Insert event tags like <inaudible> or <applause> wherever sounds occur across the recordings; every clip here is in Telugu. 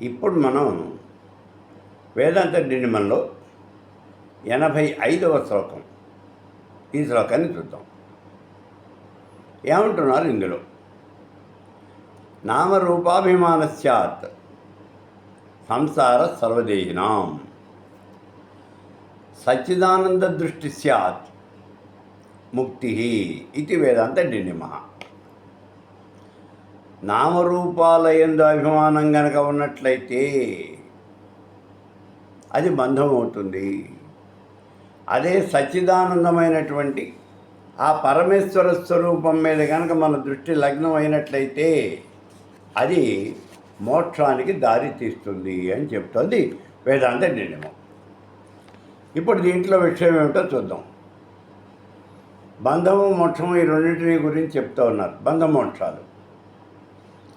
ఇప్పుడు మనం వేదాంత డిండిమన్లో ఎనభై ఐదవ శ్లోకం. ఈ శ్లోకాన్ని చూద్దాం. ఏమంటున్నారు ఇందులో? నామరూపాభిమానస్యాత్ సంసార సర్వదేహినాం. సచ్చిదానంద దృష్టి స్యాత్ ముక్తి ఇది వేదాంత డిండిమ నామరూపాలయందు అభిమానం గనక ఉన్నట్లయితే అది బంధం అవుతుంది అదే సచ్చిదానందమైనటువంటి ఆ పరమేశ్వర స్వరూపం మీద కనుక మన దృష్టి లగ్నం అయినట్లయితే అది మోక్షానికి దారి తీస్తుంది అని చెప్తోంది వేదాంత నిర్ణయం ఇప్పుడు దీంట్లో విషయం ఏమిటో చూద్దాం. బంధము మోక్షము ఈ రెండింటిని గురించి చెప్తూ ఉన్నారు. బంధ మోక్షాలు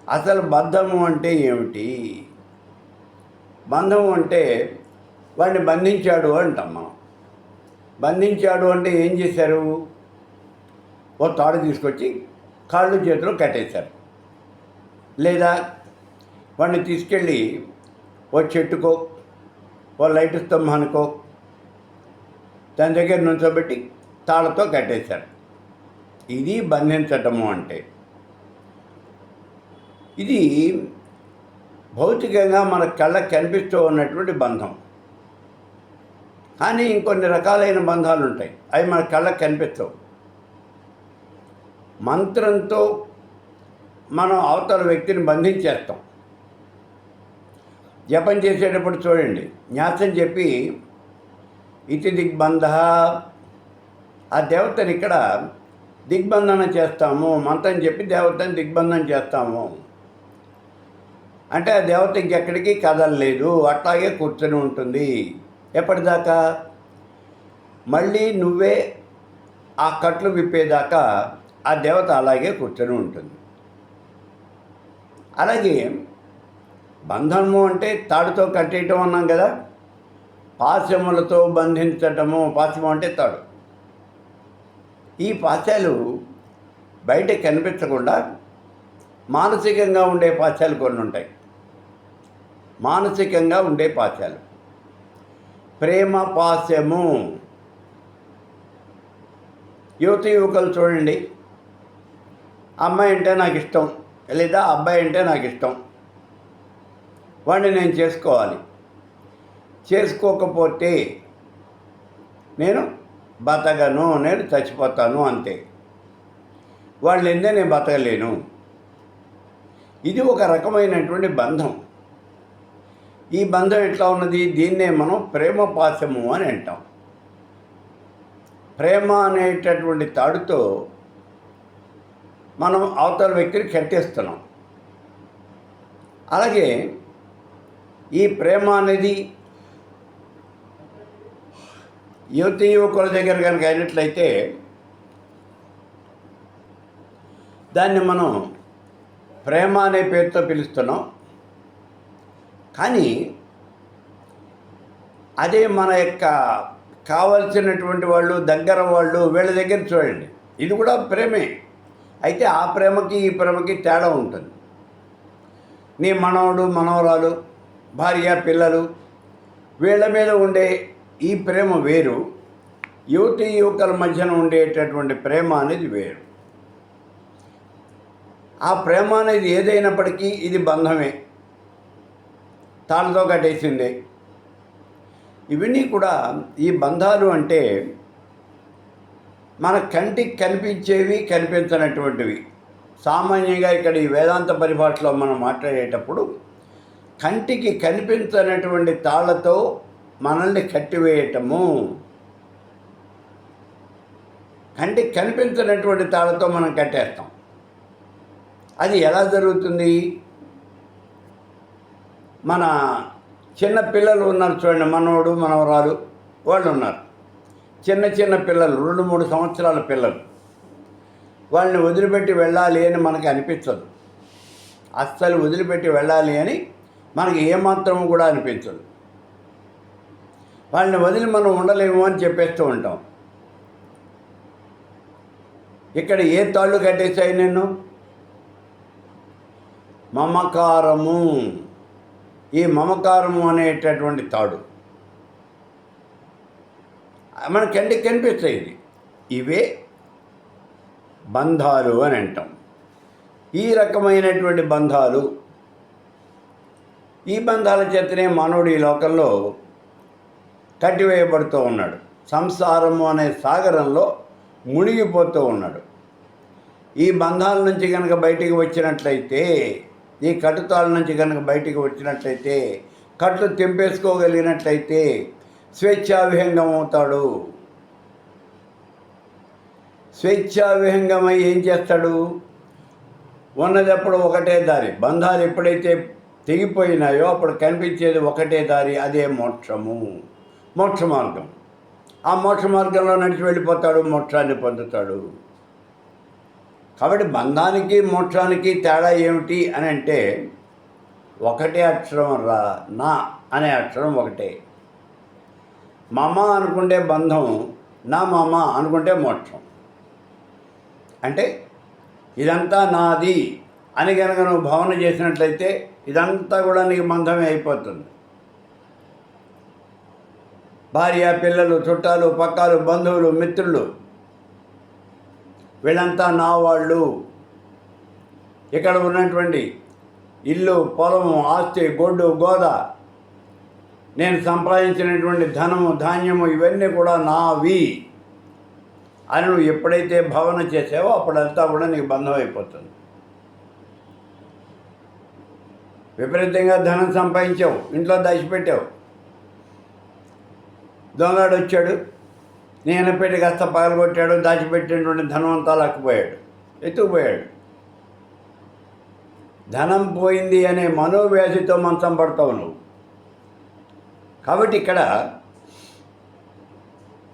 అసలు బద్ధము అంటే ఏమిటి? బంధము అంటే వాడిని బంధించాడు అంటాం మనం. బంధించాడు అంటే ఏం చేశారు? ఓ తాడు తీసుకొచ్చి కాళ్ళు చేతులు కట్టేశారు. లేదా వాడిని తీసుకెళ్ళి ఓ చెట్టుకో ఓ లైట్ స్తంభానికో దాని దగ్గర నుంచోబెట్టి తాళతో కట్టేశారు. ఇది బంధించటము అంటే. ఇది భౌతికంగా మన కళ్ళకు కనిపిస్తూ ఉన్నటువంటి బంధం. కానీ ఇంకొన్ని రకాలైన బంధాలు ఉంటాయి. అవి మన కళ్ళకు కనిపిస్తావు. మంత్రంతో మనం అవతల వ్యక్తిని బంధించేస్తాం. జపం చేసేటప్పుడు చూడండి. న్యాసం చెప్పి ఇతి దిగ్బంధ. ఆ దేవతని ఇక్కడ దిగ్బంధన చేస్తాము. మంత్రం చెప్పి దేవతని దిగ్బంధన చేస్తాము. అంటే ఆ దేవత ఇంకెక్కడికి కదలలేదు అట్లాగే కూర్చొని ఉంటుంది. ఎప్పటిదాకా? మళ్ళీ నువ్వే ఆ కట్లు విప్పేదాకా ఆ దేవత అలాగే కూర్చొని ఉంటుంది. అలాగే బంధము అంటే తాడుతో కట్టేయటం అన్నాం కదా? పాశములతో బంధించటము పాశము అంటే తాడు. ఈ పాశాలు బయట కనిపించకుండా మానసికంగా ఉండే పాశాలు కొన్ని ఉంటాయి మానసికంగా ఉండే పాశాలు ప్రేమ పాశము యువత యువకులు చూడండి. అమ్మాయి అంటే నాకు ఇష్టం లేదా అబ్బాయి అంటే నాకు ఇష్టం. వాడిని నేను చేసుకోవాలి. చేసుకోకపోతే నేను బతకను నేను చచ్చిపోతాను అంతే. వాళ్ళు ఎందే నేను బతకలేను? ఇది ఒక రకమైనటువంటి బంధం. ఈ బంధం ఎట్లా ఉన్నది? దీన్నే మనం ప్రేమ పాశము అని అంటాం. ప్రేమ అనేటటువంటి తాడుతో మనం అవతల వ్యక్తిని కట్టేస్తున్నాం అలాగే ఈ ప్రేమ అనేది యువతి యువకుల దగ్గర కనుక అయినట్లయితే దాన్ని మనం ప్రేమ అనే పేరుతో పిలుస్తున్నాం. కానీ అదే మన యొక్క కావలసినటువంటి వాళ్ళు దగ్గర వాళ్ళు వీళ్ళ దగ్గర చూడండి. ఇది కూడా ప్రేమే. అయితే ఆ ప్రేమకి ఈ ప్రేమకి తేడా ఉంటుంది. నీ మనవడు మనవరాలు భార్య పిల్లలు వీళ్ళ మీద ఉండే ఈ ప్రేమ వేరు. యువతి యువకుల మధ్యన ఉండేటటువంటి ప్రేమ అనేది వేరు. ఆ ప్రేమ అనేది ఏదైనప్పటికీ ఇది బంధమే. తాళ్ళతో కట్టేసింది. ఇవన్నీ కూడా ఈ బంధాలు అంటే మన కంటికి కనిపించేవి కనిపించనటువంటివి. సామాన్యంగా ఇక్కడ ఈ వేదాంత పరిభాషలో మనం మాట్లాడేటప్పుడు కంటికి కనిపించనటువంటి తాళ్ళతో మనల్ని కట్టివేయటము. కంటికి కనిపించినటువంటి తాళ్ళతో మనం కట్టేస్తాం. అది ఎలా జరుగుతుంది? మన చిన్న పిల్లలు ఉన్నారు చూడండి మనవడు మనవరాలు వాళ్ళు ఉన్నారు. చిన్న చిన్న పిల్లలు రెండు మూడు సంవత్సరాల పిల్లలు. వాళ్ళని వదిలిపెట్టి వెళ్ళాలి అని మనకి అనిపించదు. అస్సలు వదిలిపెట్టి వెళ్ళాలి అని మనకి ఏమాత్రం కూడా అనిపించదు. వాళ్ళని వదిలి మనం ఉండలేము అని చెప్పేస్తూ ఉంటాం. ఇక్కడ ఏ తాళ్ళు కట్టేశాయి నేను మమకారము. ఈ మమకారము అనేటటువంటి తాడు. మన కంటికి కనిపిస్తాయి ఇది ఇవే బంధాలు అని అంటాం. ఈ రకమైనటువంటి బంధాలు ఈ బంధాల చేతనే మానవుడు ఈ లోకంలో కట్టివేయబడుతూ ఉన్నాడు. సంసారము అనే సాగరంలో మునిగిపోతూ ఉన్నాడు. ఈ బంధాల నుంచి కనుక బయటికి వచ్చినట్లయితే ఈ కట్టుతాళ్ళ నుంచి కనుక బయటికి వచ్చినట్లయితే కట్లు తెంపేసుకోగలిగినట్లయితే స్వేచ్ఛావిహంగం అవుతాడు స్వేచ్ఛావిహంగమై ఏం చేస్తాడు? ఉన్నదప్పుడు ఒకటే దారి. బంధాలు ఎప్పుడైతే తెగిపోయినాయో అప్పుడు కనిపించేది ఒకటే దారి అదే మోక్షము. మోక్ష మార్గం. ఆ మోక్ష మార్గంలో నడిచి వెళ్ళిపోతాడు మోక్షాన్ని పొందుతాడు. కాబట్టి బంధానికి మోక్షానికి తేడా ఏమిటి అని అంటే ఒకటే అక్షరం రా నా అనే అక్షరం ఒకటే. మమ అనుకుంటే బంధం నా మమ అనుకుంటే మోక్షం. అంటే ఇదంతా నాది అని కనుక నువ్వు భావన చేసినట్లయితే ఇదంతా కూడా నీకు బంధమే అయిపోతుంది. భార్య పిల్లలు చుట్టాలు పక్కాలు బంధువులు మిత్రులు వీళ్ళంతా నా వాళ్ళు. ఇక్కడ ఉన్నటువంటి ఇల్లు పొలము ఆస్తి గొడ్డు గోద నేను సంపాదించినటువంటి ధనము ధాన్యము ఇవన్నీ కూడా నావి. అని నువ్వు ఎప్పుడైతే భావన చేసావో అప్పుడంతా కూడా నీకు బంధం అయిపోతుంది విపరీతంగా ధనం సంపాదించావు ఇంట్లో దాచిపెట్టావు. దొంగడు వచ్చాడు నేను పెట్టి కాస్త పగలగొట్టాడు దాచిపెట్టినటువంటి ధనం అంతా లక్కుపోయాడు. ఎత్తుకుపోయాడు. ధనం పోయింది అనే మనోవ్యాధితో మంచం పడతావు నువ్వు. కాబట్టి ఇక్కడ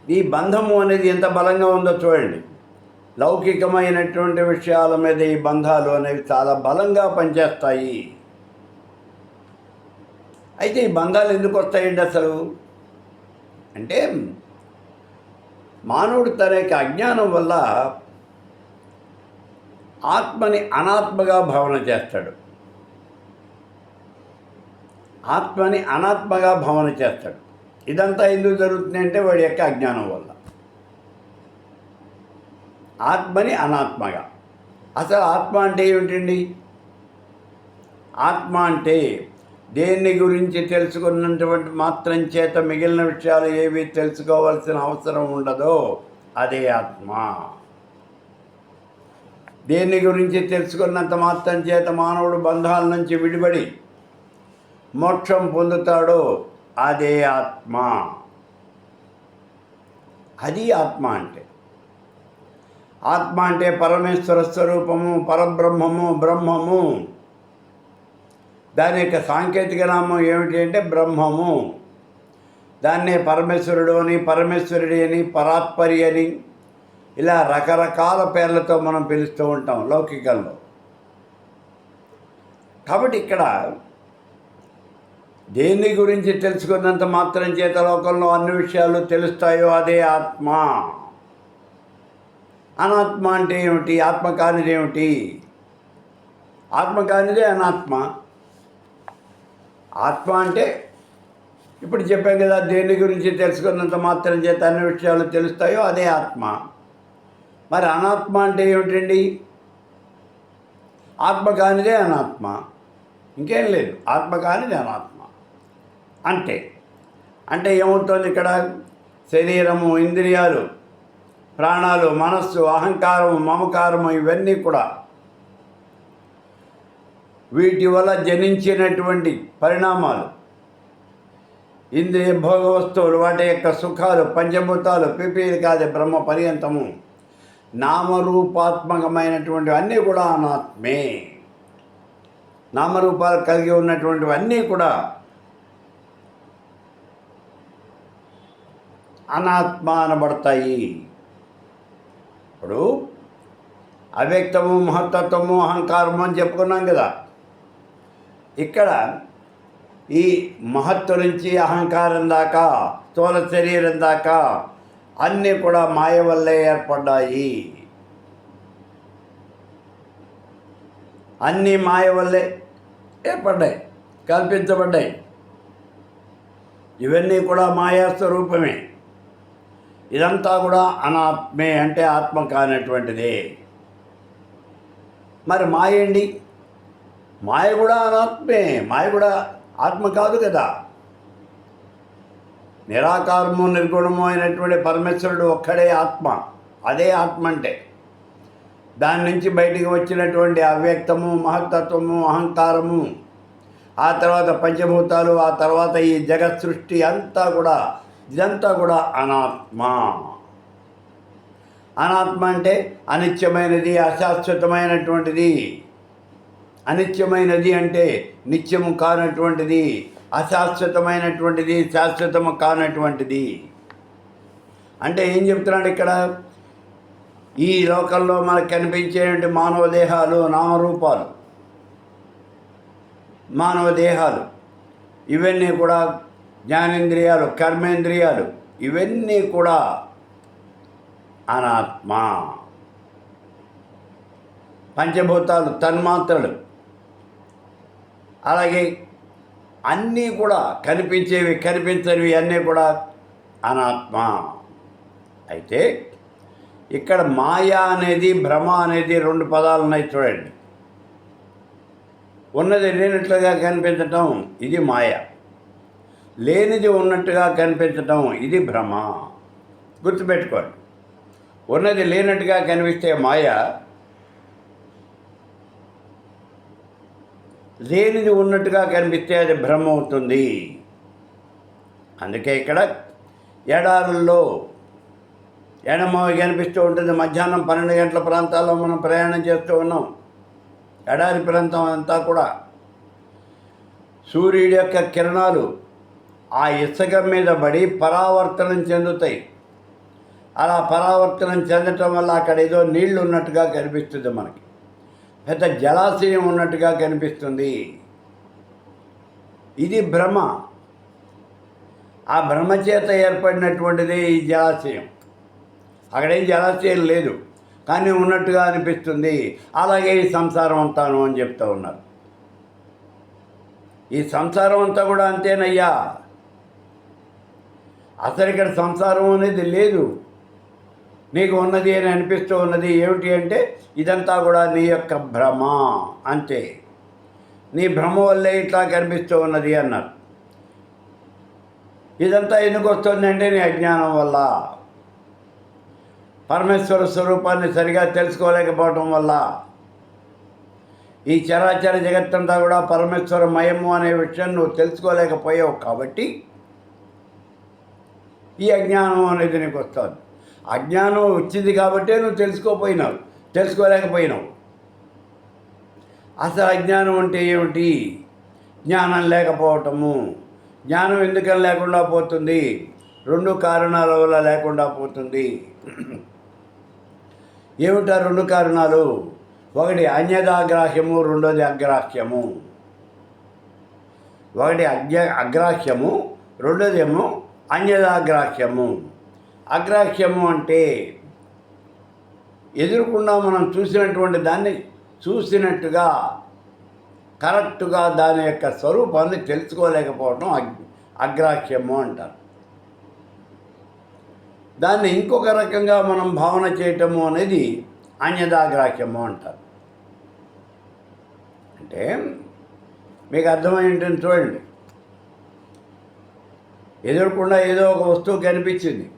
ఈ బంధము అనేది ఎంత బలంగా ఉందో చూడండి. లౌకికమైనటువంటి విషయాల మీద ఈ బంధాలు అనేవి చాలా బలంగా పనిచేస్తాయి. అయితే ఈ బంధాలు ఎందుకు వస్తాయండి అసలు? అంటే మానవుడు తన యొక్క అజ్ఞానం వల్ల ఆత్మని అనాత్మగా భావన చేస్తాడు. ఆత్మని అనాత్మగా భావన చేస్తాడు. ఇదంతా ఎందుకు జరుగుతుంది అంటే వాడి యొక్క అజ్ఞానం వల్ల. ఆత్మని అనాత్మగా. అసలు ఆత్మ అంటే ఏమిటండి? ఆత్మ అంటే దేన్ని గురించి తెలుసుకున్నటువంటి మాత్రం చేత మిగిలిన విషయాలు ఏవి తెలుసుకోవాల్సిన అవసరం ఉండదో అదే ఆత్మ. దేన్ని గురించి తెలుసుకున్నంత మాత్రం చేత మానవుడు బంధాల నుంచి విడిపడి మోక్షం పొందుతాడో అదే ఆత్మ. అది ఆత్మ అంటే. ఆత్మ అంటే పరమేశ్వర స్వరూపము పరబ్రహ్మము బ్రహ్మము. దాని యొక్క సాంకేతిక నామం ఏమిటి అంటే బ్రహ్మము. దాన్నే పరమేశ్వరుడు అని పరమేశ్వరుడి అని పరాత్పరి అని ఇలా రకరకాల పేర్లతో మనం పిలుస్తూ ఉంటాం లౌకికంలో. కాబట్టి ఇక్కడ దేని గురించి తెలుసుకున్నంత మాత్రం చేత లోకంలో అన్ని విషయాలు తెలుస్తాయో అదే ఆత్మ. అనాత్మ అంటే ఏమిటి? ఆత్మ కానిదేమిటి ఆత్మ కానిదే అనాత్మ. ఆత్మ అంటే ఇప్పుడు చెప్పాం కదా దేని గురించి తెలుసుకున్నంత మాత్రం చేత అన్ని విషయాలు తెలుస్తాయో అదే ఆత్మ. మరి అనాత్మ అంటే ఏమిటండి? ఆత్మ కానిదే అనాత్మ. ఇంకేం లేదు ఆత్మ కానిది అనాత్మ. అంటే అంటే ఏమవుతుంది ఇక్కడ? శరీరము ఇంద్రియాలు ప్రాణాలు మనస్సు అహంకారము మమకారము ఇవన్నీ కూడా వీటి వల్ల జనించినటువంటి పరిణామాలు. ఇంద్రియ భోగ వస్తువులు వాటి యొక్క సుఖాలు పంచభూతాలు పిపీలు కాదు బ్రహ్మ పర్యంతము నామరూపాత్మకమైనటువంటి అన్నీ కూడా అనాత్మే. నామరూపాలు కలిగి ఉన్నటువంటివి అన్నీ కూడా అనాత్మ అనబడతాయి. ఇప్పుడు అవ్యక్తము మహత్తత్వము అహంకారము అని చెప్పుకున్నాం కదా. ఇక్కడ ఈ మహత్తు నుంచి అహంకారం దాకా స్థూల శరీరం దాకా అన్నీ కూడా మాయ వల్లే ఏర్పడ్డాయి. అన్నీ మాయ వల్లే ఏర్పడ్డాయి కల్పించబడ్డాయి. ఇవన్నీ కూడా మాయాస్వరూపమే. ఇదంతా కూడా అనాత్మే అంటే ఆత్మ కానటువంటిదే. మరి మాయండి మాయ కూడా అనాత్మే మాయ కూడా ఆత్మ కాదు కదా. నిరాకారము నిర్గుణము అయినటువంటి పరమేశ్వరుడు ఒక్కడే ఆత్మ అదే ఆత్మ అంటే. దాని నుంచి బయటికి వచ్చినటువంటి అవ్యక్తము మహత్తత్వము అహంకారము ఆ తర్వాత పంచభూతాలు ఆ తర్వాత ఈ జగత్ సృష్టి అంతా కూడా ఇదంతా కూడా అనాత్మ. అనాత్మ అంటే అనిత్యమైనది అశాశ్వతమైనటువంటిది. అనిత్యమైనది అంటే నిత్యము కానటువంటిది అశాశ్వతమైనటువంటిది శాశ్వతము కానటువంటిది. అంటే ఏం చెప్తున్నాడు ఇక్కడ? ఈ లోకంలో మనకు కనిపించేటువంటి మానవ దేహాలు నామరూపాలు మానవ దేహాలు ఇవన్నీ కూడా జ్ఞానేంద్రియాలు కర్మేంద్రియాలు ఇవన్నీ కూడా అనాత్మ. పంచభూతాలు తన్మాత్రలు. అలాగే అన్నీ కూడా కనిపించేవి కనిపించనివి అన్నీ కూడా అనాత్మ. అయితే ఇక్కడ మాయ అనేది భ్రమ అనేది రెండు పదాలు ఉన్నాయి చూడండి. ఉన్నది లేనట్లుగా కనిపించటం ఇది మాయ. లేనిది ఉన్నట్టుగా కనిపించటం ఇది భ్రమ. గుర్తుపెట్టుకోండి. ఉన్నది లేనట్టుగా కనిపిస్తే మాయ లేనిది ఉన్నట్టుగా కనిపిస్తే అది భ్రమ అవుతుంది అందుకే ఇక్కడ ఎడారుల్లో ఎడమ కనిపిస్తూ ఉంటుంది. మధ్యాహ్నం పన్నెండు గంటల ప్రాంతాల్లో మనం ప్రయాణం చేస్తూ ఉన్నాం. ఎడారి ప్రాంతం అంతా కూడా సూర్యుడి యొక్క కిరణాలు ఆ ఇసుక మీద పడి పరావర్తనం చెందుతాయి. అలా పరావర్తనం చెందటం వల్ల అక్కడ ఏదో నీళ్ళు ఉన్నట్టుగా కనిపిస్తుంది మనకి. పెద్ద జలాశయం ఉన్నట్టుగా కనిపిస్తుంది. ఇది భ్రమ ఆ భ్రమ చేత ఏర్పడినటువంటిదే ఈ జలాశయం. అక్కడేం జలాశయం లేదు కానీ ఉన్నట్టుగా అనిపిస్తుంది. అలాగే ఈ సంసారం అంతాను అని చెప్తూ ఉన్నారు. ఈ సంసారం అంతా కూడా అంతేనయ్యా. అసలు ఇక్కడ సంసారం అనేది లేదు. నీకు ఉన్నది అని అనిపిస్తూ ఉన్నది ఏమిటి అంటే ఇదంతా కూడా నీ యొక్క భ్రమ అంతే. నీ భ్రమ వల్లే ఇట్లా కనిపిస్తూ ఉన్నది అన్నారు. ఇదంతా ఎందుకు వస్తుందంటే నీ అజ్ఞానం వల్ల. పరమేశ్వర స్వరూపాన్ని సరిగా తెలుసుకోలేకపోవటం వల్ల. ఈ చరాచర జగత్తంతా కూడా పరమేశ్వర మయము అనే విషయం నువ్వు తెలుసుకోలేకపోయావు కాబట్టి ఈ అజ్ఞానం అనేది నీకు వస్తుంది. అజ్ఞానం వచ్చింది కాబట్టే నువ్వు తెలుసుకోపోయినావు తెలుసుకోలేకపోయినావు. అసలు అజ్ఞానం అంటే ఏమిటి? జ్ఞానం లేకపోవటము. జ్ఞానం ఎందుకని లేకుండా పోతుంది? రెండు కారణాల వల్ల లేకుండా పోతుంది. <clears throat> ఏమిటా రెండు కారణాలు? ఒకటి అన్యదాగ్రాహ్యము రెండోది అగ్రాహ్యము. ఒకటి అజ్ఞ అగ్రాహ్యము రెండోదేమో అన్యదాగ్రాహ్యము. అగ్రాహ్యము అంటే ఎదురుకుండా మనం చూసినటువంటి దాన్ని చూసినట్టుగా కరెక్ట్గా దాని యొక్క స్వరూపాన్ని తెలుసుకోలేకపోవడం అగ్రాహ్యము అంటారు. దాన్ని ఇంకొక రకంగా మనం భావన చేయటము అనేది అన్యదాగ్రాహ్యము అంటారు. అంటే మీకు అర్థమైంటుంది చూడండి. ఎదురకుండా ఏదో ఒక వస్తువు కనిపించింది.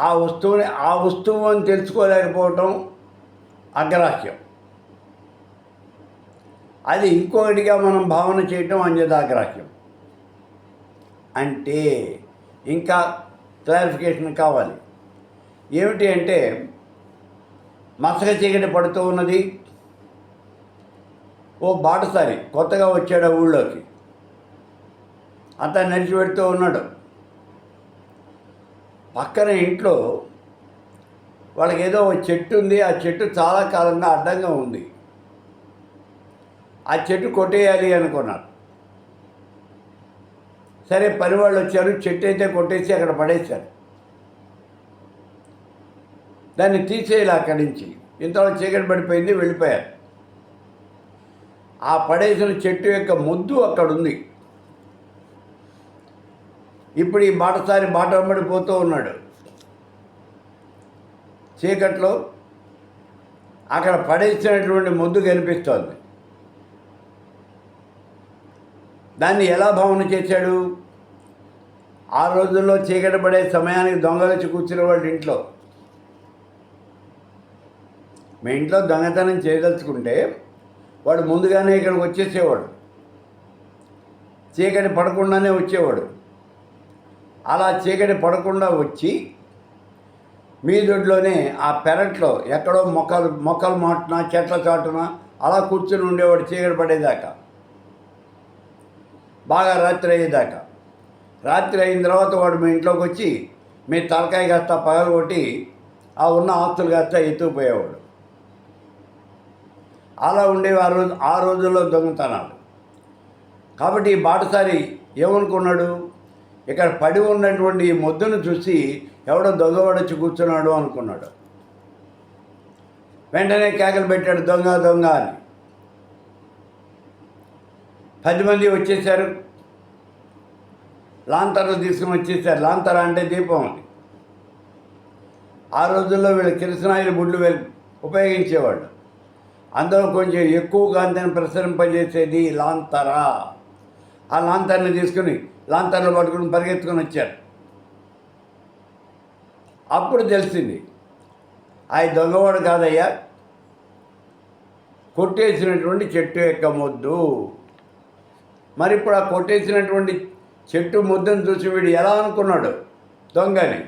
ఆ వస్తువుని ఆ వస్తువు అని తెలుసుకోలేకపోవటం అగ్రాహ్యం. అది ఇంకొకటిగా మనం భావన చేయటం అన్యదాగ్రాహ్యం. అంటే ఇంకా క్లారిఫికేషన్ కావాలి. ఏమిటి అంటే మసక చీకటి పడుతూ ఉన్నది. ఓ బాటసారి కొత్తగా వచ్చాడు ఊళ్ళోకి. అతను నడిచి పెడుతూ ఉన్నాడు. పక్కన ఇంట్లో వాళ్ళకి ఏదో ఒక చెట్టు ఉంది ఆ చెట్టు చాలా కాలంగా అడ్డంగా ఉంది. ఆ చెట్టు కొట్టేయాలి అనుకున్నారు. సరే పని వాళ్ళు వచ్చారు చెట్టు అయితే కొట్టేసి అక్కడ పడేశారు. దాన్ని తీసేయాలి అక్కడి నుంచి. ఇంతలో చీకటి పడిపోయింది వెళ్ళిపోయారు. ఆ పడేసిన చెట్టు యొక్క ముద్దు అక్కడ ఉంది ఇప్పుడు ఈ బాటసారి బాట పోతూ ఉన్నాడు. చీకట్లో అక్కడ పడేసినటువంటి ముద్దు కనిపిస్తోంది. దాన్ని ఎలా భావన చేశాడు? ఆ రోజుల్లో చీకటి పడే సమయానికి దొంగలు వచ్చి కూర్చునే వాళ్ళు ఇంట్లో. మీ ఇంట్లో దొంగతనం చేయదలుచుకుంటే వాడు ముందుగానే ఇక్కడికి వచ్చేసేవాడు. చీకటి పడకుండానే వచ్చేవాడు. అలా చీకటి పడకుండా వచ్చి మీ దొడ్లోనే ఆ పెరట్లో ఎక్కడో మొక్కలు మొక్కలు మాటున చెట్ల చాటున అలా కూర్చుని ఉండేవాడు చీకటి పడేదాకా. బాగా రాత్రి అయ్యేదాకా. రాత్రి అయిన తర్వాత వాడు మీ ఇంట్లోకి వచ్చి మీ తలకాయ కాస్త పగలు కొట్టి ఆ ఉన్న ఆస్తులు కాస్త ఎత్తుకుపోయేవాడు. అలా ఉండేవి ఆ రోజు ఆ రోజుల్లో దొంగతనాలు. కాబట్టి ఈ బాటసారి ఏమనుకున్నాడు? ఇక్కడ పడి ఉన్నటువంటి ఈ మొద్దును చూసి ఎవడో దొంగవాడొచ్చి కూర్చున్నాడు అనుకున్నాడు. వెంటనే కేకలు పెట్టాడు దొంగ దొంగ అని. పది మంది వచ్చేసారు. లాంతర్లు తీసుకుని వచ్చేసారు. లాంతర అంటే దీపం అని ఆ రోజుల్లో వీళ్ళు కిరసనాయిల బుడ్లు ఉపయోగించేవాళ్ళు. అందులో కొంచెం ఎక్కువ కాంతిని ప్రసరింపజేసేది లాంతర. ఆ లాంతర్ని తీసుకుని లాంతర్లు పట్టుకుని పరిగెత్తుకొని వచ్చారు అప్పుడు తెలిసింది ఆ దొంగవాడు కాదయ్యా. కొట్టేసినటువంటి చెట్టు యొక్క మొద్దు. మరి ఇప్పుడు ఆ కొట్టేసినటువంటి చెట్టు ముద్దను చూసి వీడు ఎలా అనుకున్నాడు? దొంగని.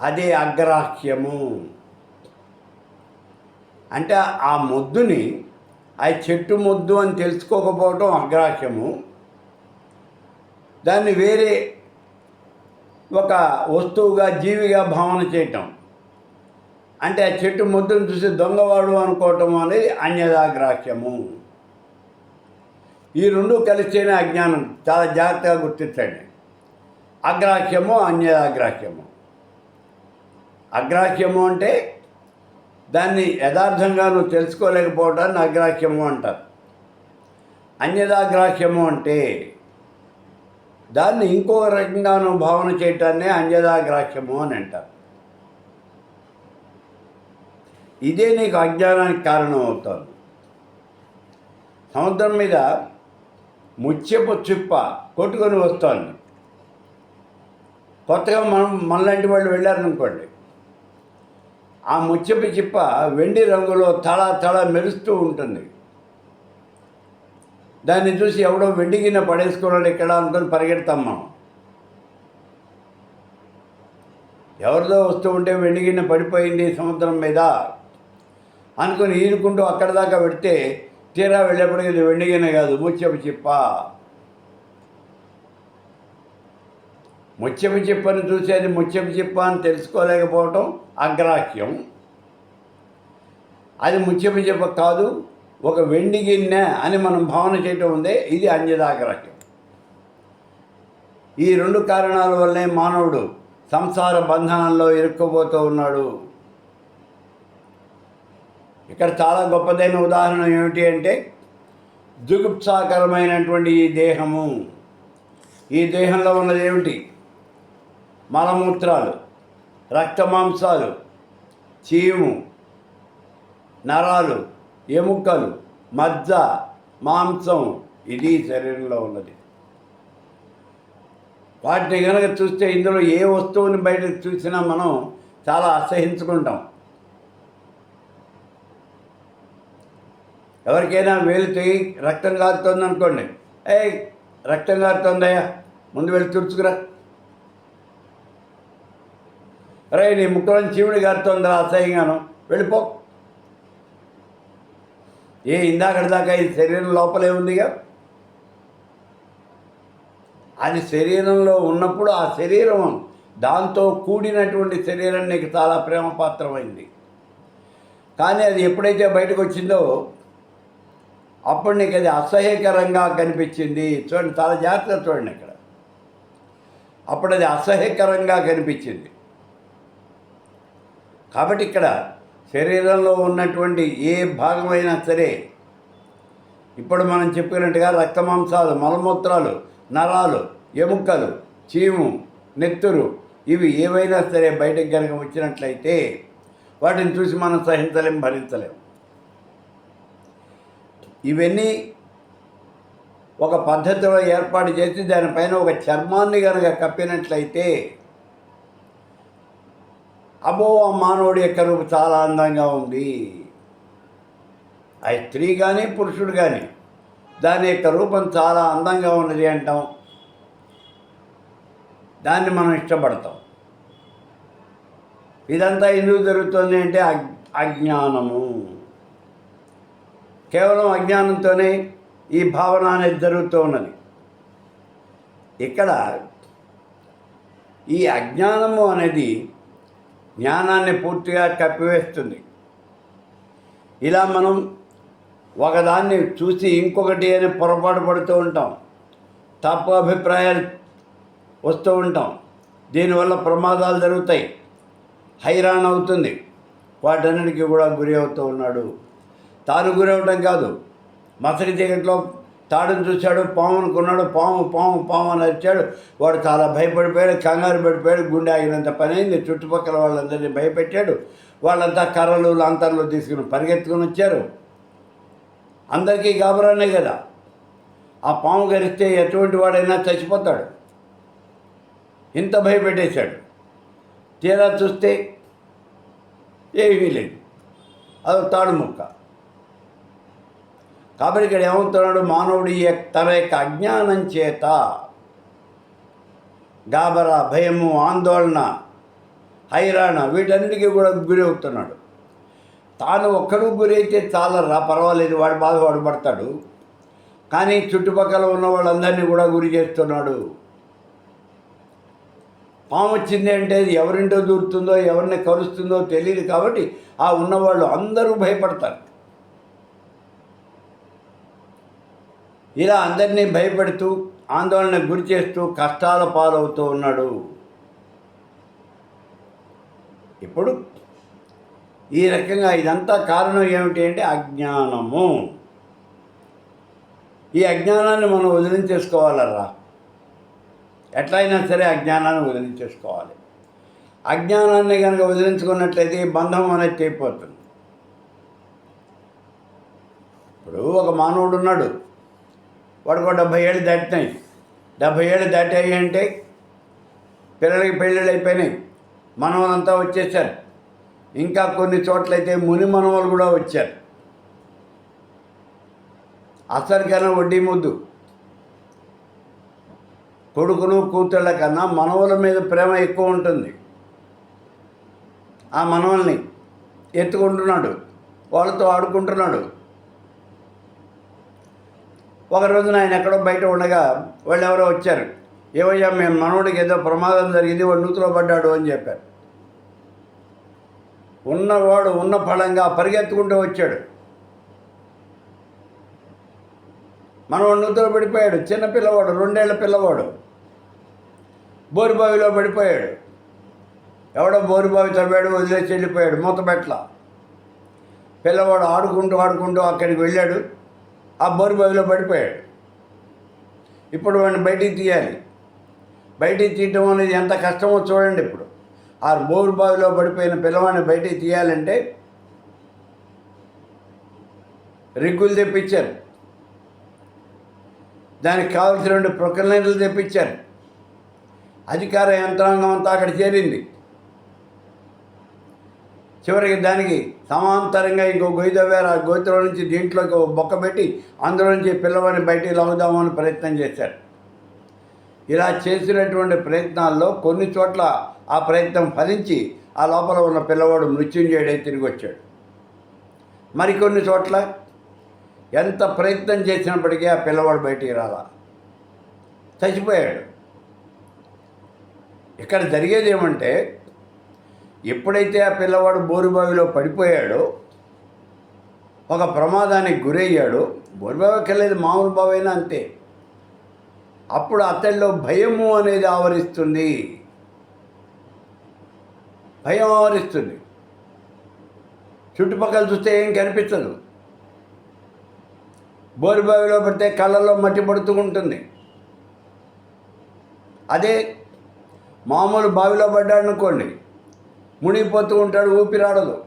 అదే అగ్రాహ్యము. అంటే ఆ ముద్దుని ఆ చెట్టు ముద్దు అని తెలుసుకోకపోవటం అగ్రాహ్యము. దాన్ని వేరే ఒక వస్తువుగా జీవిగా భావన చేయటం. అంటే ఆ చెట్టు ముద్దును చూసి దొంగవాడు అనుకోవటం అనేది అన్యదాగ్రాహ్యము. ఈ రెండు కలిస్తేనే అజ్ఞానం చాలా జాగ్రత్తగా గుర్తించండి. అగ్రాహ్యము అన్యదాగ్రాహ్యము. అగ్రాహ్యము అంటే దాన్ని యథార్థంగా నువ్వు తెలుసుకోలేకపోవటాన్ని అగ్రాహ్యము అంటారు. అన్యదాగ్రాహ్యము అంటే దాన్ని ఇంకో రకంగా నువ్వు భావన చేయటాన్నే అన్యదాగ్రాహ్యము అని అంటారు. ఇదే నీకు అజ్ఞానానికి కారణం అవుతుంది. సముద్రం మీద ముత్యపు చిప్ప కొట్టుకొని వస్తుంది. కొత్తగా మనం మనలాంటి వాళ్ళు వెళ్ళారనుకోండి ఆ ముత్యపు చిప్ప వెండి రంగులో తళ తళ మెరుస్తూ ఉంటుంది. దాన్ని చూసి ఎవడో వెండిగిన గిన్నె పడేసుకున్నాడు ఇక్కడ అనుకుని పరిగెడతాం మనం. ఎవరిదో వస్తూ ఉంటే వెండిగిన పడిపోయింది సముద్రం మీద అనుకుని ఈదుకుంటూ అక్కడ దాకా పెడితే తీరా వెళ్ళేప్పటికి ఇది వెండిగిన కాదు ముచ్చపు చిప్ప. ముచ్చపు చిప్పని చూసి అది ముత్యపు చిప్ప అని తెలుసుకోలేకపోవటం అగ్రాహ్యం. అది ముచ్చపు చిప్ప కాదు ఒక వెండి గిన్నె అని మనం భావన చేయటం ఉందే ఇది అంజదాగ్రాహ్యం ఈ రెండు కారణాల వల్లే మానవుడు సంసార బంధనంలో ఇరుక్కుపోతూ ఉన్నాడు. ఇక్కడ చాలా గొప్పదైన ఉదాహరణ ఏమిటి అంటే జుగుప్సాకరమైనటువంటి ఈ దేహము. ఈ దేహంలో ఉన్నది ఏమిటి? మలమూత్రాలు రక్తమాంసాలు చీము నరాలు ఎముకలు మజ్జ మాంసం ఇది శరీరంలో ఉన్నది. వాటిని కనుక చూస్తే ఇందులో ఏ వస్తువుని బయట చూసినా మనం చాలా అసహించుకుంటాం. ఎవరికైనా వేలు తెగి రక్తం కారుతుంది అనుకోండి ఏ రక్తం కారుతుందయ్యా ముందు వెళ్ళి తుడుచుకురా. రే నీ ముక్కలో చీవుడు కారుతుందిరా అసహ్యంగాను వెళ్ళిపో. ఏ ఇందాకటి దాకా ఈ శరీరం లోపలే ఉందిగా? అది శరీరంలో ఉన్నప్పుడు ఆ శరీరం దాంతో కూడినటువంటి శరీరం నీకు చాలా ప్రేమపాత్రమైంది కానీ అది ఎప్పుడైతే బయటకు వచ్చిందో అప్పుడు నీకు అది అసహ్యకరంగా కనిపించింది. చూడండి చాలా జాగ్రత్తగా చూడండి ఇక్కడ. అప్పుడు అది అసహ్యకరంగా కనిపించింది. కాబట్టి ఇక్కడ శరీరంలో ఉన్నటువంటి ఏ భాగమైనా సరే ఇప్పుడు మనం చెప్పినట్టుగా రక్తమాంసాలు మలమూత్రాలు నరాలు ఎముకలు చీము నెత్తురు ఇవి ఏవైనా సరే బయటకు కనుక వచ్చినట్లయితే వాటిని చూసి మనం సహించలేం భరించలేం. ఇవన్నీ ఒక పద్ధతిలో ఏర్పాటు చేసి దానిపైన ఒక చర్మాన్ని కనుక కప్పినట్లయితే అబ్బో ఆ మానవుడి యొక్క రూపు చాలా అందంగా ఉంది. ఆ స్త్రీ కానీ పురుషుడు కానీ దాని యొక్క రూపం చాలా అందంగా ఉన్నది అంటాం. దాన్ని మనం ఇష్టపడతాం. ఇదంతా ఎందుకు జరుగుతుంది అంటే అగ్ అజ్ఞానము. కేవలం అజ్ఞానంతోనే ఈ భావన అనేది జరుగుతూ ఉన్నది. ఇక్కడ ఈ అజ్ఞానము అనేది జ్ఞానాన్ని పూర్తిగా కప్పివేస్తుంది. ఇలా మనం ఒకదాన్ని చూసి ఇంకొకటి అని పొరపాటు పడుతూ ఉంటాం. తప్పు అభిప్రాయాలు వస్తూ ఉంటాం. దీనివల్ల ప్రమాదాలు జరుగుతాయి. హైరాణ అవుతుంది. వాటన్నిటికీ కూడా గురి అవుతూ ఉన్నాడు. తాను గురి అవటం కాదు. మసలి చీకట్లో తాడును చూశాడు పాము అనుకున్నాడు పాము పాము పాము అని వచ్చాడు వాడు చాలా భయపడిపోయాడు కంగారు పడిపోయాడు గుండె ఆగినంత పని అయింది. చుట్టుపక్కల వాళ్ళందరినీ భయపెట్టాడు. వాళ్ళంతా కర్రలు లాంతర్లు తీసుకుని పరిగెత్తుకుని వచ్చారు. అందరికీ గాబరానే కదా. ఆ పాము గరిస్తే ఎటువంటి వాడైనా చచ్చిపోతాడు. ఇంత భయపెట్టేశాడు. తీరా చూస్తే ఏమీ లేదు. అది తాడు ముక్క. కాబట్టి ఇక్కడ ఏమవుతున్నాడు? మానవుడి యొక్క తన యొక్క అజ్ఞానం చేత గాబరా భయము ఆందోళన హైరాణ వీటన్నిటికీ కూడా గురి అవుతున్నాడు తాను ఒక్కడు గురైతే చాలా రా పర్వాలేదు వాడు బాధ పడతాడు. కానీ చుట్టుపక్కల ఉన్న వాళ్ళందరినీ కూడా గురి చేస్తున్నాడు. పాము వచ్చింది అంటే అది ఎవరింటో దూరుతుందో ఎవరిని కలుస్తుందో తెలియదు కాబట్టి ఆ ఉన్నవాళ్ళు అందరూ భయపడతారు. ఇలా అందరినీ భయపెడుతూ ఆందోళనకు గురి చేస్తూ కష్టాల పాలవుతూ ఉన్నాడు. ఇప్పుడు ఈ రకంగా ఇదంతా కారణం ఏమిటి అంటే అజ్ఞానము. ఈ అజ్ఞానాన్ని మనం వదిలించేసుకోవాలరా? ఎట్లయినా సరే అజ్ఞానాన్ని వదిలించేసుకోవాలి. అజ్ఞానాన్ని కనుక వదిలించుకున్నట్లయితే బంధం అనేది తెగిపోతుంది ఇప్పుడు ఒక మానవుడు ఉన్నాడు. వాడికి డెబ్భై ఏళ్ళు దాటినాయి. డెబ్భై ఏళ్ళు దాటాయి అంటే పిల్లలకి పెళ్ళిళ్ళు అయిపోయినాయి. మనవలంతా వచ్చేసారు. ఇంకా కొన్ని చోట్లయితే ముని మనవలు కూడా వచ్చారు. అసలుకైనా వడ్డీ ముద్దు. కొడుకును కూతుళ్ళ కన్నా మనవల మీద ప్రేమ ఎక్కువ ఉంటుంది. ఆ మనవల్ని ఎత్తుకుంటున్నాడు. వాళ్ళతో ఆడుకుంటున్నాడు. ఒక రోజున ఆయన ఎక్కడో బయట ఉండగా వాళ్ళు ఎవరో వచ్చారు. ఏవయ్యా మేము మనవుడికి ఏదో ప్రమాదం జరిగింది వాడు నూతులో పడ్డాడు అని చెప్పారు. ఉన్నవాడు ఉన్న ఫలంగా పరిగెత్తుకుంటూ వచ్చాడు. మనవాడు నూతులో పడిపోయాడు. చిన్న పిల్లవాడు రెండేళ్ళ పిల్లవాడు. బోరుబావిలో పడిపోయాడు. ఎవడో బోరుబావి తవ్వాడు వదిలేసి వెళ్ళిపోయాడు మూతబెట్ల పిల్లవాడు ఆడుకుంటూ ఆడుకుంటూ అక్కడికి వెళ్ళాడు. ఆ బోరు బావిలో పడిపోయాడు. ఇప్పుడు వాడిని బయటికి తీయాలి. బయటికి తీయటం అనేది ఎంత కష్టమో చూడండి ఇప్పుడు. ఆ బోరు బావిలో పడిపోయిన పిల్లవాడిని బయటికి తీయాలంటే రిగ్గులు తెప్పించారు. దానికి కావాల్సిన రెండు ప్రొకలైన్లు తెప్పించారు. అధికార యంత్రాంగం అంతా అక్కడ చేరింది. చివరికి దానికి సమాంతరంగా ఇంకో గొయ్యి ఆ గొయ్యిలో నుంచి దీంట్లోకి బొక్క పెట్టి అందులో నుంచి పిల్లవాడిని బయటికి లాగుదామని ప్రయత్నం చేశారు. ఇలా చేసినటువంటి ప్రయత్నాల్లో కొన్ని చోట్ల ఆ ప్రయత్నం ఫలించి ఆ లోపల ఉన్న పిల్లవాడు మృత్యుంజయుడై తిరిగి వచ్చాడు. మరికొన్ని చోట్ల ఎంత ప్రయత్నం చేసినప్పటికీ ఆ పిల్లవాడు బయటికి రాలా. చచ్చిపోయాడు. ఇక్కడ జరిగేది ఏమంటే ఎప్పుడైతే ఆ పిల్లవాడు బోరుబావిలో పడిపోయాడో ఒక ప్రమాదానికి గురయ్యాడో బోరుబావికి వెళ్ళేది మామూలు బావైనా అంతే. అప్పుడు అతడిలో భయము అనేది ఆవరిస్తుంది. భయం ఆవరిస్తుంది. చుట్టుపక్కల చూస్తే ఏం కనిపించదు. బోరుబావిలో పడితే కళ్ళల్లో మట్టి పడుతూ ఉంటుంది అదే మామూలు బావిలో పడ్డాడు అనుకోండి మునిగిపోతూ ఉంటాడు ఊపిరాడదు.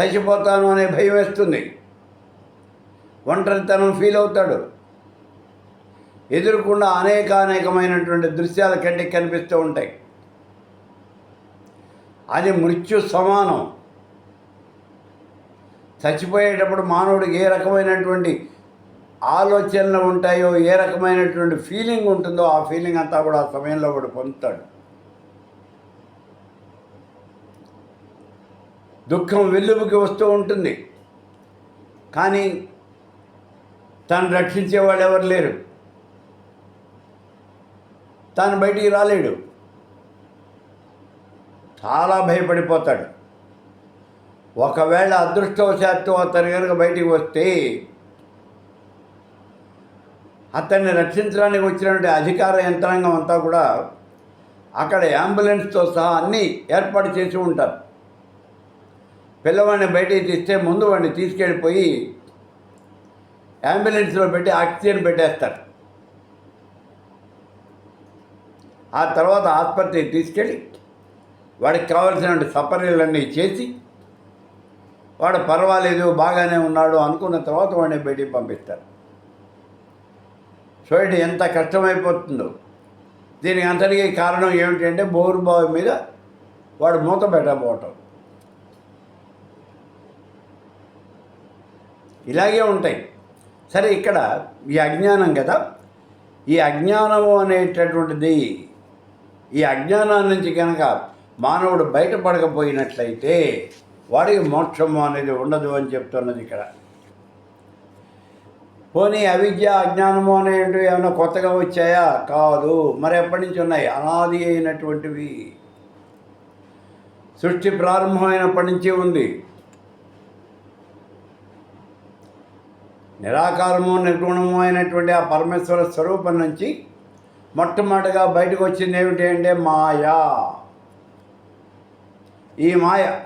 చచ్చిపోతాను అనే భయం వేస్తుంది. ఒంటరితనం ఫీల్ అవుతాడు. ఎదురుకుండా అనేక అనేకమైనటువంటి దృశ్యాల కంటికి కనిపిస్తూ ఉంటాయి. అది మృత్యు సమానం. చచ్చిపోయేటప్పుడు మానవుడికి ఏ రకమైనటువంటి ఆలోచనలు ఉంటాయో ఏ రకమైనటువంటి ఫీలింగ్ ఉంటుందో ఆ ఫీలింగ్ అంతా కూడా ఆ సమయంలో వాడు పొందుతాడు. దుఃఖం వెల్లుబుకి వస్తూ ఉంటుంది. కానీ తను రక్షించే వాళ్ళు ఎవరు లేరు. తాను బయటికి రాలేడు. చాలా భయపడిపోతాడు. ఒకవేళ అదృష్టవశాత్తు అతను కనుక బయటికి వస్తే అతన్ని రక్షించడానికి వచ్చినటువంటి అధికార యంత్రాంగం అంతా కూడా అక్కడ అంబులెన్స్తో సహా అన్నీ ఏర్పాటు చేసి ఉంటారు. పిల్లవాడిని బయటికి తీస్తే ముందు వాడిని తీసుకెళ్ళిపోయి అంబులెన్స్లో పెట్టి ఆక్సిజన్ పెట్టేస్తారు. ఆ తర్వాత ఆసుపత్రికి తీసుకెళ్ళి వాడికి కావాల్సిన సపర్యలన్నీ చేసి వాడు పర్వాలేదు బాగానే ఉన్నాడు అనుకున్న తర్వాత వాడిని బయటికి పంపిస్తారు. చూడండి ఎంత కష్టమైపోతుందో. దీనికి అంతటికీ కారణం ఏమిటంటే బోరు బావి మీద వాడు మూత పెట్టకపోవటం. ఇలాగే ఉంటాయి. సరే ఇక్కడ ఈ అజ్ఞానం కదా? ఈ అజ్ఞానము అనేటటువంటిది ఈ అజ్ఞానం నుంచి కనుక మానవుడు బయటపడకపోయినట్లయితే వాడికి మోక్షము అనేది ఉండదు అని చెప్తున్నది ఇక్కడ. పోనీ అవిద్య అజ్ఞానము అనేటివి ఏమైనా కొత్తగా వచ్చాయా? కాదు. మరి ఎప్పటి నుంచి ఉన్నాయి? అనాది అయినటువంటివి. సృష్టి ప్రారంభమైనప్పటి నుంచే ఉంది. నిరాకారము నిర్గుణము అయినటువంటి ఆ పరమేశ్వర స్వరూపం నుంచి మొట్టమొదటిగా బయటకు వచ్చింది ఏమిటి అంటే మాయా. ఈ మాయ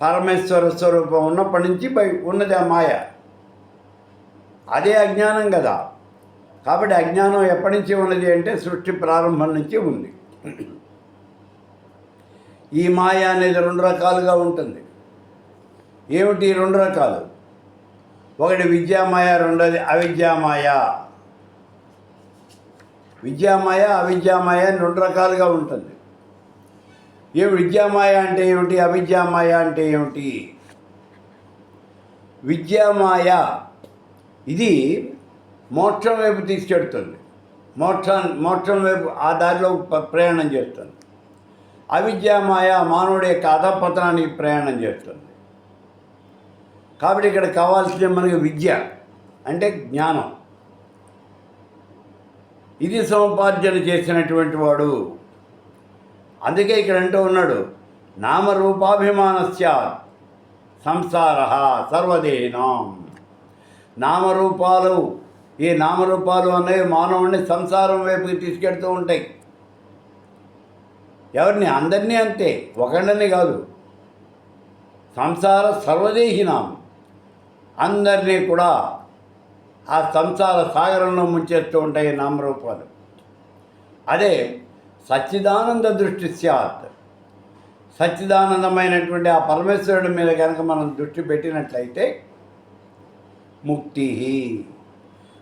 పరమేశ్వర స్వరూపం ఉన్నప్పటి నుంచి బయ ఉన్నది ఆ మాయ. అదే అజ్ఞానం కదా. కాబట్టి అజ్ఞానం ఎప్పటి నుంచి ఉన్నది అంటే సృష్టి ప్రారంభం నుంచి ఉంది. ఈ మాయ అనేది రెండు రకాలుగా ఉంటుంది. ఏమిటి రెండు రకాలు? ఒకటి విద్యామాయ రెండోది అవిద్యామాయ. విద్యామాయ అవిద్యామాయ అని రెండు రకాలుగా ఉంటుంది. ఏ విద్యామాయ అంటే ఏమిటి? అవిద్యామాయ అంటే ఏమిటి? విద్యామాయ ఇది మోక్షం వైపు తీసుకెడుతుంది. మోక్షం మోక్షం వైపు ఆ దారిలో ప్రయాణం చేస్తుంది. అవిద్యామాయ మానవుడి యొక్క అధపతనానికి ప్రయాణం చేస్తుంది. కాబట్టి ఇక్కడ కావాల్సిన మనకి విద్య అంటే జ్ఞానం. ఇది సముపార్జన చేసినటువంటి వాడు. అందుకే ఇక్కడ అంటూ ఉన్నాడు నామరూపాభిమానస్య సంసార సర్వదేనం. నామరూపాలు ఈ నామరూపాలు అనేవి మానవుడిని సంసారం వైపుకి తీసుకెడుతూ ఉంటాయి. ఎవరిని? అందరినీ అంతే ఒకళ్ళని కాదు. సంసార సర్వదేహినాం. అందరినీ కూడా ఆ సంసార సాగరంలో ముంచేస్తూ ఉంటాయి నామరూపాలు. అదే సచ్చిదానంద దృష్టి స్యాత్ సచ్చిదానందమైనటువంటి ఆ పరమేశ్వరుడి మీద కనుక మనం దృష్టి పెట్టినట్లయితే ముక్తి.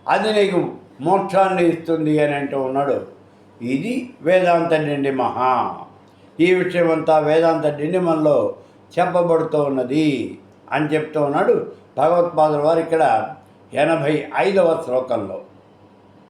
అది నీకు మోక్షాన్ని ఇస్తుంది అని అంటూ ఉన్నాడు. ఇది వేదాంత నిండి మహా. ఈ విషయం అంతా వేదాంత నిండి మనలో చెప్పబడుతూ ఉన్నది అని చెప్తూ ఉన్నాడు భగవత్పాదుల వారు ఇక్కడ ఎనభై ఐదవ శ్లోకంలో